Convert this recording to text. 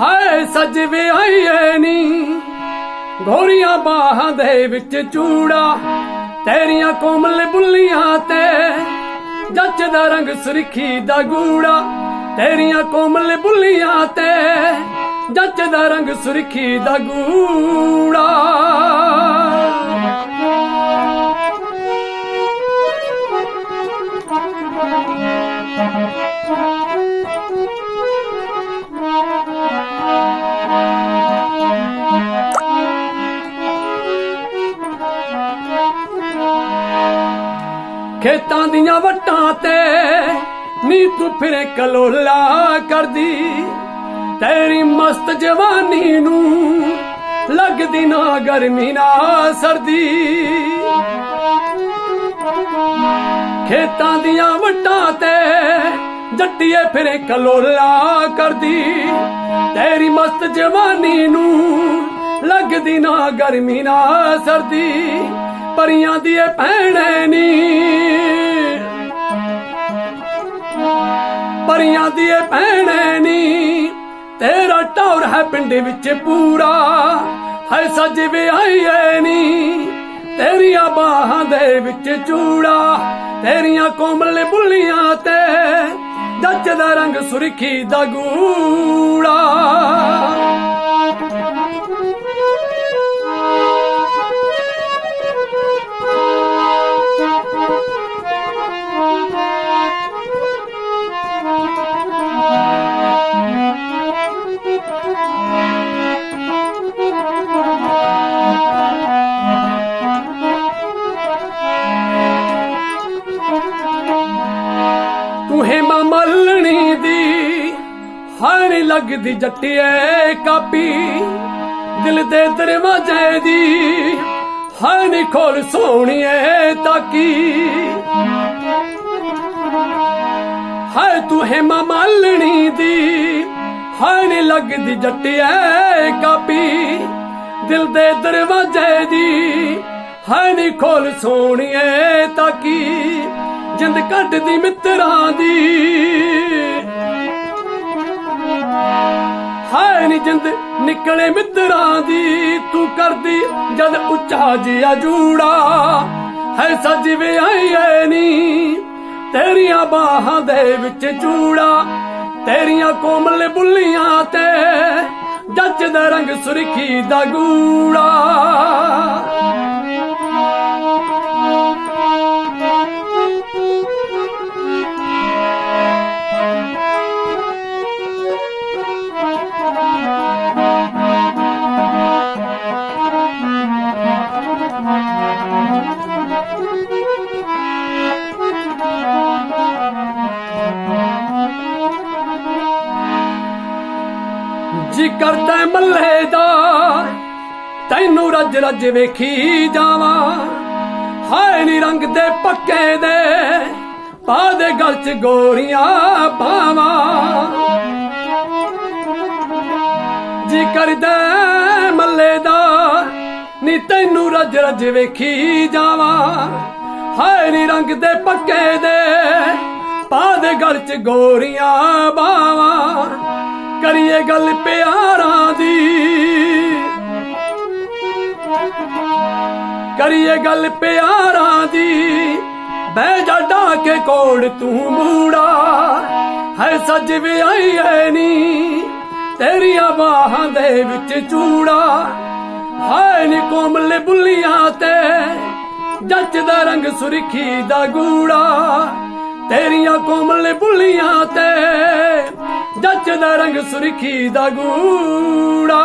ਹਾਏ ਸਜਵੇ ਆਈਏ ਨੀ। ਗੋਰੀਆਂ ਬਾਹਾਂ ਦੇ ਵਿੱਚ ਚੂੜਾ। ਤੇਰੀਆਂ ਕੋਮਲ ਬੁੱਲੀਆਂ ਤੇ ਜੱਚਦਾ ਰੰਗ ਸੁਰਖੀ ਦਾ ਗੂੜਾ। ਤੇਰੀਆਂ ਕੋਮਲ ਬੁੱਲੀਆਂ ਤੇ ਜੱਚਦਾ ਰੰਗ ਸੁਰਖੀ ਦਾ ਗੂੜਾ। ਖੇਤਾਂ ਦੀਆਂ ਵਟਾਂ ਤੇ ਨੀ ਤੂੰ ਫਿਰੇ ਕਲੋਲਾ ਕਰਦੀ। ਤੇਰੀ ਮਸਤ ਜਵਾਨੀ ਨੂੰ ਲੱਗਦੀ ਨਾ ਗਰਮੀ ਨਾ ਸਰਦੀ। ਖੇਤਾਂ ਦੀਆਂ ਵਟਾਂ ਤੇ ਜੱਟੀਏ ਫਿਰੇ ਕਲੋਲਾ ਕਰਦੀ। ਤੇਰੀ ਮਸਤ ਜਵਾਨੀ ਨੂੰ ਲੱਗਦੀ ਨਾ ਗਰਮੀ ਨਾ ਸਰਦੀ। ਪਰੀਆਂ ਦੀ ਇਹ ਭੈਣੇ ਨੀ। ਪਰੀਆਂ ਦੀ ਭੈਣੇ ਨੀ। ਤੇਰਾ ਟੌਰ ਹੈ ਪਿੰਡ ਵਿੱਚ ਪੂਰਾ। ਹੈ ਸਜਵੇ ਆਈਏ ਨੀ, ਤੇਰੀਆਂ ਬਾਹਾਂ ਦੇ ਵਿੱਚ ਚੂੜਾ। ਤੇਰੀਆਂ ਕੋਮਲ ਬੁੱਲੀਆਂ ਤੇ ਜੱਜ ਦਾ ਰੰਗ ਸੁਰਖੀ ਦਾ ਗੂੜਾ। ਹੇਮਾ ਮਲਣੀ ਦੀ, ਹਰ ਲੱਗਦੀ ਜੱਟੀਏ ਕਾਪੀ। ਦਿਲ ਦੇ ਦਰਵਾਜ਼ੇ ਦੀ, ਹਰ ਖੋਲ ਸੋਹਣੀਏ ਤਾਕੀ। ਹਾਏ ਤੂੰ ਹੇਮਾ ਮੱਲਣੀ ਦੀ, ਹਰ ਲੱਗਦੀ ਜੱਟੀਏ ਕਾਪੀ। ਦਿਲ ਦੇ ਦਰਵਾਜ਼ੇ ਦੀ, ਹਰ ਖੋਲ ਸੋਹਣੀਏ ਤਾਕੀ। ਜਿੰਦ ਕੱਢਦੀ ਮਿੱਤਰਾਂ ਦੀ। ਹਾਏ ਨੀ ਜਿੰਦ ਨਿਕਲੇ ਮਿੱਤਰਾਂ ਦੀ। ਤੂੰ ਕਰਦੀ ਜਦ ਉੱਚਾ ਜਿਹਾ ਜੂੜਾ। ਹੈ ਸਜਵੇ ਆਈਏ ਨੀ। ਤੇਰੀਆਂ ਬਾਹਾਂ ਦੇ ਵਿੱਚ ਚੂੜਾ। ਤੇਰੀਆਂ ਕੋਮਲ ਬੁੱਲੀਆਂ ਤੇ ਜੱਜ ਦਾ ਰੰਗ ਸੁਰਖੀ ਦਾ ਗੂੜਾ। ਜੀ ਕਰਦਾ ਮੱਲੇ ਦਾ। ਤੈਨੂੰ ਰੱਜ ਰੱਜ ਵੇਖੀ ਜਾਵਾਂ। ਹਾਏ ਨੀ ਰੰਗ ਦੇ ਪੱਕੇ ਦੇ, ਪਾ ਦੇ ਗਲ ਚ ਗੋਰੀਆਂ ਪਾਵਾਂ ਜੀ ਕਰਦਾ ਮੱਲੇ ਦਾ, ਨੀ ਤੈਨੂੰ ਰੱਜ ਰੱਜ ਵੇਖੀ ਜਾਵਾਂ। ਹਾਏ ਨੀ ਰੰਗ ਦੇ ਪੱਕੇ ਦੇ, ਪਾ ਦੇ ਗਲ ਚ ਗੋਰੀਆਂ ਬਾਵਾਂ। ਕਰੀਏ ਗੱਲ ਪਿਆਰਾਂ ਦੀ। ਕਰੀਏ ਗੱਲ ਪਿਆਰਾਂ ਦੀ। ਬਹਿ ਜਾ ਢਾ ਕੇ ਕੋੜ ਤੂੰ ਮੂੜਾ। ਹੈ ਸੱਜ ਵੀ ਆਈ ਆਈਏ ਨੀ, ਤੇਰੀਆਂ ਬਾਹਾਂ ਦੇ ਵਿੱਚ ਚੂੜਾ। ਹਾਏ ਨੀ ਕੋਮਲ ਬੁੱਲੀਆਂ ਤੇ, ਜੱਜ ਰੰਗ ਸੁਰਖੀ ਦਾ ਗੂੜਾ। ਤੇਰੀਆਂ ਕੋਮਲ ਬੁੱਲੀਆਂ ਤੇ ਦਾ ਰੰਗ ਸੁਰਖੀ ਦਾ ਗੂੜਾ।